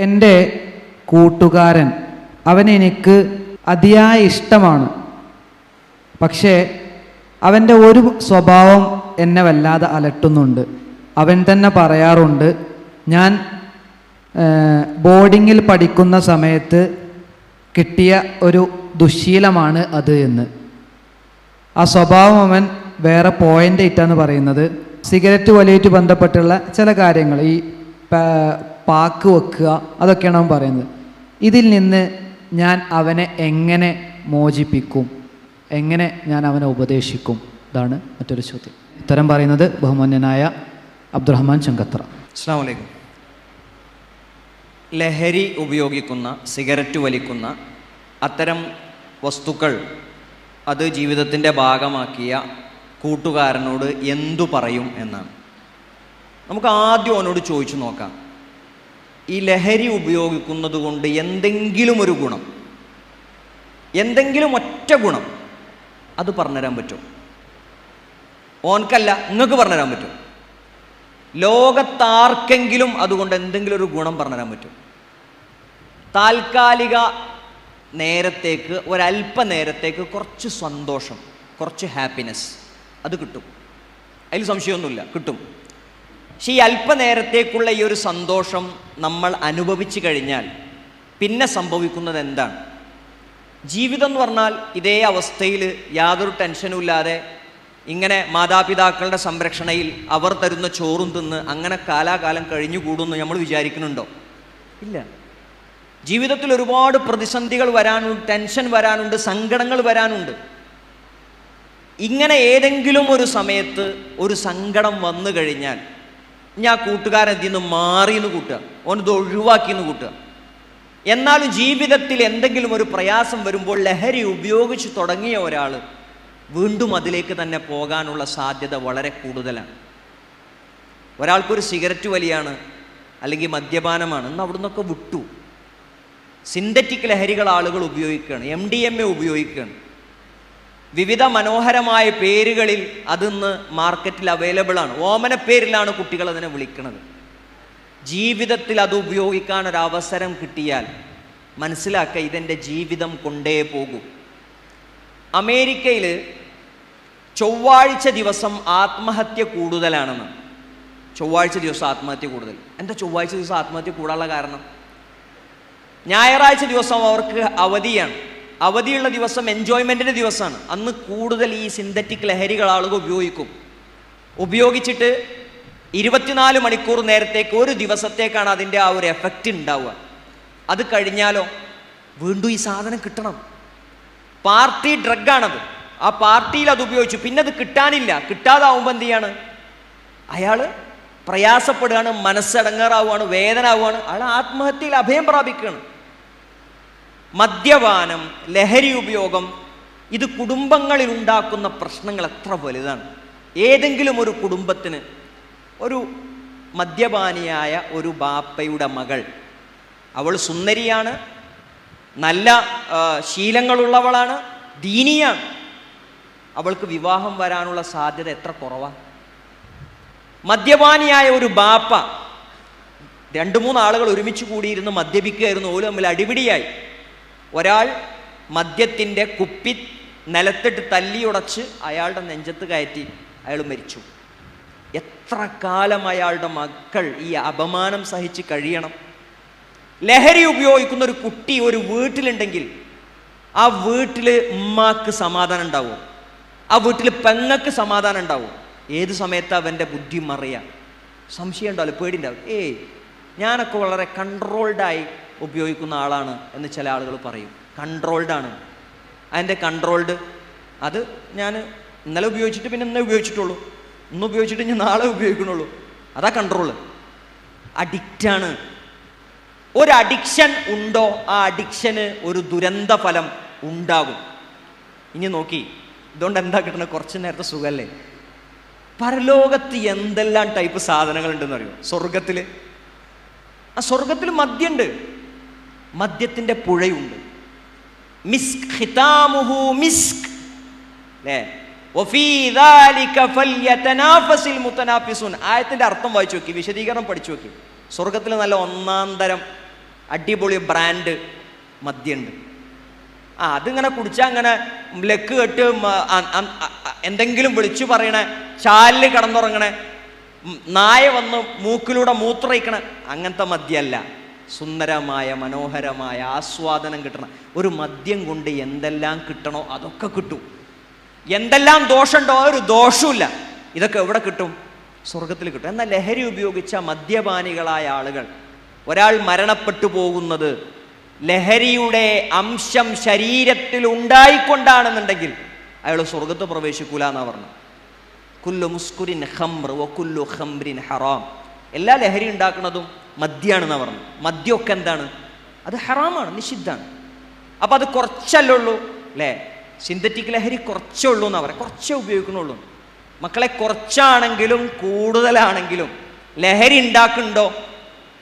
എന്റെ കൂട്ടുകാരൻ. അവൻ എനിക്ക് അതിയായ ഇഷ്ടമാണ്. പക്ഷേ അവന്റെ ഒരു സ്വഭാവം എന്നെ വല്ലാതെ അലട്ടുന്നുണ്ട്. അവൻ തന്നെ പറയാറുണ്ട് ഞാൻ ബോർഡിങ്ങിൽ പഠിക്കുന്ന സമയത്ത് കിട്ടിയ ഒരു ദുശീലമാണ് അത് എന്ന്. ആ സ്വഭാവം അവൻ വേറെ പോയിന്റ് ഇട്ടാന്ന് പറയുന്നത്. സിഗരറ്റ് വലിയിട്ട് ബന്ധപ്പെട്ടുള്ള ചില കാര്യങ്ങൾ. ഈ പാക്ക് വെക്കുക. അതൊക്കെയാണ് അവൻ പറയുന്നത്. ഇതിൽ നിന്ന് ഞാൻ അവനെ എങ്ങനെ മോചിപ്പിക്കും? എങ്ങനെ ഞാൻ അവനെ ഉപദേശിക്കും? ഇതാണ് മറ്റൊരു ചോദ്യം. ഉത്തരം പറയുന്നത് ബഹുമാന്യനായ അബ്ദുറഹ്മാൻ ചങ്കത്ര. അസ്സാം ലഹരി ഉപയോഗിക്കുന്ന സിഗരറ്റ് വലിക്കുന്ന അത്തരം വസ്തുക്കൾ അത് ജീവിതത്തിന്റെ ഭാഗമാക്കിയ കൂട്ടുകാരനോട് എന്തു പറയും എന്നാണ്. നമുക്ക് ആദ്യം അവനോട് ചോദിച്ചു നോക്കാം. ഈ ലഹരി ഉപയോഗിക്കുന്നത് കൊണ്ട് എന്തെങ്കിലും ഒരു ഗുണം എന്തെങ്കിലും ഒറ്റ ഗുണം അത് പറഞ്ഞുതരാൻ പറ്റും. ഓൻക്കല്ല നിങ്ങൾക്ക് പറഞ്ഞുതരാൻ പറ്റും. ലോകത്താർക്കെങ്കിലും അതുകൊണ്ട് എന്തെങ്കിലും ഒരു ഗുണം പറഞ്ഞുതരാൻ പറ്റും. താൽക്കാലിക നേരത്തേക്ക് ഒരല്പ നേരത്തേക്ക് കുറച്ച് സന്തോഷം കുറച്ച് ഹാപ്പിനെസ് അത് കിട്ടും. അതിൽ സംശയമൊന്നുമില്ല കിട്ടും. പക്ഷേ ഈ അല്പനേരത്തേക്കുള്ള ഈ ഒരു സന്തോഷം നമ്മൾ അനുഭവിച്ചു കഴിഞ്ഞാൽ പിന്നെ സംഭവിക്കുന്നത് എന്താണ്? ജീവിതം എന്ന് പറഞ്ഞാൽ ഇതേ അവസ്ഥയിൽ യാതൊരു ടെൻഷനും ഇല്ലാതെ ഇങ്ങനെ മാതാപിതാക്കളുടെ സംരക്ഷണയിൽ അവർ തരുന്ന ചോറും തിന്ന് അങ്ങനെ കാലാകാലം കഴിഞ്ഞുകൂടുന്നു നമ്മൾ വിചാരിക്കുന്നുണ്ടോ? ഇല്ല. ജീവിതത്തിൽ ഒരുപാട് പ്രതിസന്ധികൾ വരാനുണ്ട് ടെൻഷൻ വരാനുണ്ട് സങ്കടങ്ങൾ വരാനുണ്ട്. ഇങ്ങനെ ഏതെങ്കിലും ഒരു സമയത്ത് ഒരു സങ്കടം വന്നു കഴിഞ്ഞാൽ ഞാൻ കൂട്ടുകാരൻ എന്ത് നിന്ന് മാറി എന്ന് കൂട്ടുക? ഓനത് ഒഴിവാക്കി എന്ന് കൂട്ടുക. എന്നാലും ജീവിതത്തിൽ എന്തെങ്കിലും ഒരു പ്രയാസം വരുമ്പോൾ ലഹരി ഉപയോഗിച്ച് തുടങ്ങിയ ഒരാൾ വീണ്ടും അതിലേക്ക് തന്നെ പോകാനുള്ള സാധ്യത വളരെ കൂടുതലാണ്. ഒരാൾക്കൊരു സിഗരറ്റ് വലിയാണ് അല്ലെങ്കിൽ മദ്യപാനമാണ് എന്ന് അവിടുന്നൊക്കെ വിട്ടു. സിന്തറ്റിക് ലഹരികൾ ആളുകൾ ഉപയോഗിക്കുകയാണ് എം ഡി എം എ ഉപയോഗിക്കുകയാണ്. വിവിധ മനോഹരമായ പേരുകളിൽ അതിന്ന് മാർക്കറ്റിൽ അവൈലബിൾ ആണ്. ഓമന പേരിലാണ് കുട്ടികൾ അതിനെ വിളിക്കുന്നത് ജീവിതത്തിൽ അത് ഉപയോഗിക്കാൻ ഒരു അവസരം കിട്ടിയാൽ മനസ്സിലാക്കുക ഇതെന്റെ ജീവിതം കൊണ്ടേ പോകും. അമേരിക്കയിൽ ചൊവ്വാഴ്ച ദിവസം ആത്മഹത്യ കൂടുതലാണെന്ന്. ചൊവ്വാഴ്ച ദിവസം ആത്മഹത്യ കൂടുതൽ. എന്താ ചൊവ്വാഴ്ച ദിവസം ആത്മഹത്യ കൂടാനുള്ള കാരണം? ഞായറാഴ്ച ദിവസം അവർക്ക് അവധിയാണ്. അവധിയുള്ള ദിവസം എൻജോയ്മെന്റിന്റെ ദിവസമാണ്. അന്ന് കൂടുതൽ ഈ സിന്തറ്റിക് ലഹരികൾ ആളുകൾ ഉപയോഗിക്കും. ഉപയോഗിച്ചിട്ട് ഇരുപത്തിനാല് മണിക്കൂർ നേരത്തേക്ക് ഒരു ദിവസത്തേക്കാണ് അതിന്റെ ആ ഒരു എഫക്റ്റ് ഉണ്ടാവുക അത് കഴിഞ്ഞാലോ വീണ്ടും ഈ സാധനം കിട്ടണം. പാർട്ടി ഡ്രഗാണത്. ആ പാർട്ടിയിൽ അത് ഉപയോഗിച്ചു. പിന്നെ അത് കിട്ടാനില്ല. കിട്ടാതാവുമ്പോൾ എന്ത് ചെയ്യാണ്? അയാൾ പ്രയാസപ്പെടുകയാണ് മനസ്സടങ്ങാറാവുകയാണ് വേദന ആവുകയാണ് അയാൾ ആത്മഹത്യയിൽ അഭയം പ്രാപിക്കുകയാണ്. മദ്യപാനം ലഹരി ഉപയോഗം ഇത് കുടുംബങ്ങളിൽ ഉണ്ടാക്കുന്ന പ്രശ്നങ്ങൾ എത്ര വലുതാണ്. ഏതെങ്കിലും ഒരു കുടുംബത്തിന് ഒരു മദ്യപാനിയായ ഒരു ബാപ്പയുടെ മകൾ അവൾ സുന്ദരിയാണ് നല്ല ശീലങ്ങളുള്ളവളാണ് ദീനിയാണ്. അവൾക്ക് വിവാഹം വരാനുള്ള സാധ്യത എത്ര കുറവാണ് മദ്യപാനിയായ ഒരു ബാപ്പ രണ്ട് മൂന്ന് ആളുകൾ ഒരുമിച്ച് കൂടിയിരുന്ന് മദ്യപിക്കുകയായിരുന്നു ഓൽ തമ്മിൽ അടിപിടിയായി. ഒരാൾ മദ്യത്തിന്റെ കുപ്പി നിലത്തിട്ട് തല്ലിയുടച്ച് അയാളുടെ നെഞ്ചത്ത് കയറ്റി അയാൾ മരിച്ചു. എത്ര കാലം അയാളുടെ മക്കൾ ഈ അപമാനം സഹിച്ച് കഴിയണം? ലഹരി ഉപയോഗിക്കുന്ന ഒരു കുട്ടി ഒരു വീട്ടിലുണ്ടെങ്കിൽ ആ വീട്ടിൽ ഉമ്മാക്ക് സമാധാനം ഉണ്ടാവും. ആ വീട്ടിൽ പെങ്ങക്ക് സമാധാനം ഉണ്ടാവും. ഏത് സമയത്ത് അവന്റെ ബുദ്ധി മറിയാം? സംശയം ഉണ്ടാവില്ല പേടിണ്ടാവും ഏയ് ഞാനൊക്കെ വളരെ കൺട്രോൾഡായി ഉപയോഗിക്കുന്ന ആളാണ് എന്ന് ചില ആളുകൾ പറയും. കൺട്രോൾഡ് ആണ്. അതിന്റെ കൺട്രോൾഡ് അത് ഞാൻ ഇന്നലെ ഉപയോഗിച്ചിട്ട് പിന്നെ ഇന്നേ ഉപയോഗിച്ചിട്ടുള്ളൂ. ഇന്ന് ഉപയോഗിച്ചിട്ട് ഞാൻ നാളെ ഉപയോഗിക്കണുള്ളൂ. അതാ കൺട്രോൾ അഡിക്റ്റാണ് ഒരു അഡിക്ഷൻ ഉണ്ടോ? ആ അഡിക്ഷന് ഒരു ദുരന്ത ഫലം ഉണ്ടാകും. ഇനി നോക്കി. ഇതുകൊണ്ട് എന്താ കിട്ടുന്നത് കുറച്ച് നേരത്തെ സുഖമല്ലേ പരലോകത്ത് എന്തെല്ലാം ടൈപ്പ് സാധനങ്ങളുണ്ടെന്ന് അറിയോ സ്വർഗത്തിൽ ആ സ്വർഗത്തിൽ മദ്യമുണ്ട് മദ്യത്തിന്റെ പുഴയുണ്ട്. മിസ്ക് ഹിതാമുഹു മിസ്ക്. ആയത്തിന്റെ അർത്ഥം വായിച്ചു നോക്കി വിശദീകരണം പഠിച്ചു നോക്കി. സ്വർഗത്തിൽ നല്ല ഒന്നാം തരം അടിപൊളി ബ്രാൻഡ് മദ്യമുണ്ട് ആ അതിങ്ങനെ കുടിച്ചാൽ അങ്ങനെ ലക്ക് കെട്ട് എന്തെങ്കിലും വിളിച്ചു പറയണേ ചാലിൽ കിടന്നുറങ്ങണേ നായ വന്ന് മൂക്കിലൂടെ മൂത്രയിക്കണേ അങ്ങനത്തെ മദ്യല്ല സുന്ദരമായ മനോഹരമായ ആസ്വാദനം കിട്ടണം. ഒരു മദ്യം കൊണ്ട് എന്തെല്ലാം കിട്ടണോ അതൊക്കെ കിട്ടും. എന്തെല്ലാം ദോഷമുണ്ടോ ഒരു ദോഷമില്ല ഇതൊക്കെ എവിടെ കിട്ടും? സ്വർഗത്തിൽ കിട്ടും. എന്നാൽ ലഹരി ഉപയോഗിച്ച മദ്യപാനികളായ ആളുകൾ ഒരാൾ മരണപ്പെട്ടു പോകുന്നത് ലഹരിയുടെ അംശം ശരീരത്തിൽ ഉണ്ടായിക്കൊണ്ടാണെന്നുണ്ടെങ്കിൽ അയാൾ സ്വർഗത്ത് പ്രവേശിക്കൂല പറഞ്ഞത്. പറഞ്ഞു കുല്ലു മുസ്കുരിൻ ഹംർ ഒ കുല്ലു ഹംറിൻ ഹറാം. എല്ലാ ലഹരി ഉണ്ടാക്കുന്നതും മദ്യമാണെന്നാണ് പറഞ്ഞു മദ്യമൊക്കെ എന്താണ്? അത് ഹറാമാണ് നിഷിദ്ധാണ് അപ്പം അത് കുറച്ചല്ലേ ഉള്ളൂ? അല്ലേ? സിന്തറ്റിക് ലഹരി കുറച്ചേ ഉള്ളൂ എന്നാണ് പറയാം. കുറച്ചേ ഉപയോഗിക്കണുള്ളൂ മക്കളെ കുറച്ചാണെങ്കിലും കൂടുതലാണെങ്കിലും ലഹരി ഉണ്ടാക്കുന്നുണ്ടോ?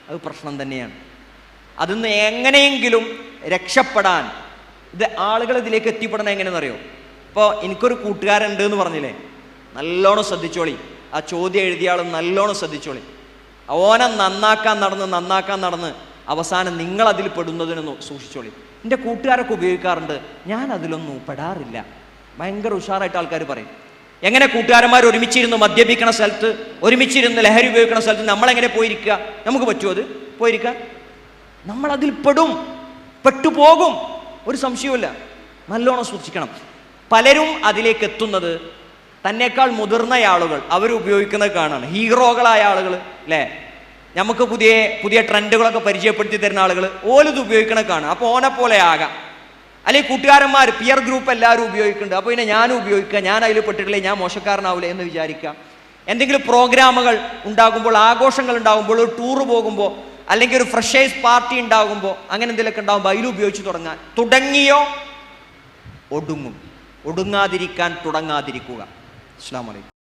അത് പ്രശ്നം തന്നെയാണ്. അതിന്ന് എങ്ങനെയെങ്കിലും രക്ഷപ്പെടാൻ ഇത് ആളുകൾ ഇതിലേക്ക് എത്തിപ്പെടണം എങ്ങനെയെന്ന് അറിയോ ഇപ്പോൾ എനിക്കൊരു കൂട്ടുകാരുണ്ട് എന്ന് പറഞ്ഞില്ലേ? നല്ലോണം ശ്രദ്ധിച്ചോളി. ആ ചോദ്യം എഴുതിയ ആൾ നല്ലോണം ശ്രദ്ധിച്ചോളി. ഓനെ നന്നാക്കാൻ നടന്ന് നന്നാക്കാൻ നടന്ന് അവസാനം നിങ്ങൾ അതിൽ പെടുന്നതിനൊന്നും സൂക്ഷിച്ചോളി. എന്റെ കൂട്ടുകാരൊക്കെ ഉപയോഗിക്കാറുണ്ട്. ഞാൻ അതിലൊന്നും പെടാറില്ല. ഭയങ്കര ഉഷാറായിട്ട് ആൾക്കാർ പറയും. എങ്ങനെ കൂട്ടുകാരന്മാർ ഒരുമിച്ചിരുന്ന് മദ്യപിക്കണ സ്ഥലത്ത് ഒരുമിച്ചിരുന്ന് ലഹരി ഉപയോഗിക്കണ സ്ഥലത്ത് നമ്മളെങ്ങനെ പോയിരിക്കുക നമുക്ക് പറ്റുമോ അത്? പോയിരിക്കാൻ നമ്മൾ അതിൽ പെടും. പെട്ടുപോകും. ഒരു സംശയവുമില്ല. നല്ലോണം സൂക്ഷിക്കണം. പലരും അതിലേക്ക് എത്തുന്നത് തന്നെക്കാൾ മുതിർന്ന ആളുകൾ അവർ ഉപയോഗിക്കുന്നത് കാണാണ്. ഹീറോകളായ ആളുകൾ അല്ലേ നമുക്ക് പുതിയ പുതിയ ട്രെൻഡുകളൊക്കെ പരിചയപ്പെടുത്തി തരുന്ന ആളുകൾ ഓലിത് ഉപയോഗിക്കണ കാണാം അപ്പോൾ ഓനെ പോലെ ആകാം. അല്ലെങ്കിൽ കൂട്ടുകാരന്മാർ പിയർ ഗ്രൂപ്പ് എല്ലാവരും ഉപയോഗിക്കുന്നുണ്ട്. അപ്പോൾ പിന്നെ ഞാനും ഉപയോഗിക്കുക ഞാൻ അതിൽ പെട്ടിട്ടില്ലേ? ഞാൻ മോശക്കാരനാവില്ല എന്ന് വിചാരിക്കുക എന്തെങ്കിലും പ്രോഗ്രാമുകൾ ഉണ്ടാകുമ്പോൾ ആഘോഷങ്ങൾ ഉണ്ടാകുമ്പോൾ ഒരു ടൂർ പോകുമ്പോൾ അല്ലെങ്കിൽ ഒരു ഫ്രഷേഴ്സ് പാർട്ടി ഉണ്ടാകുമ്പോൾ അങ്ങനെ എന്തെങ്കിലുമൊക്കെ ഉണ്ടാകുമ്പോൾ അതിൽ ഉപയോഗിച്ച് തുടങ്ങാൻ. തുടങ്ങിയോ? ഒടുങ്ങും. ഒടുങ്ങാതിരിക്കാൻ തുടങ്ങാതിരിക്കുക. അസ്സാം വലൈക്കും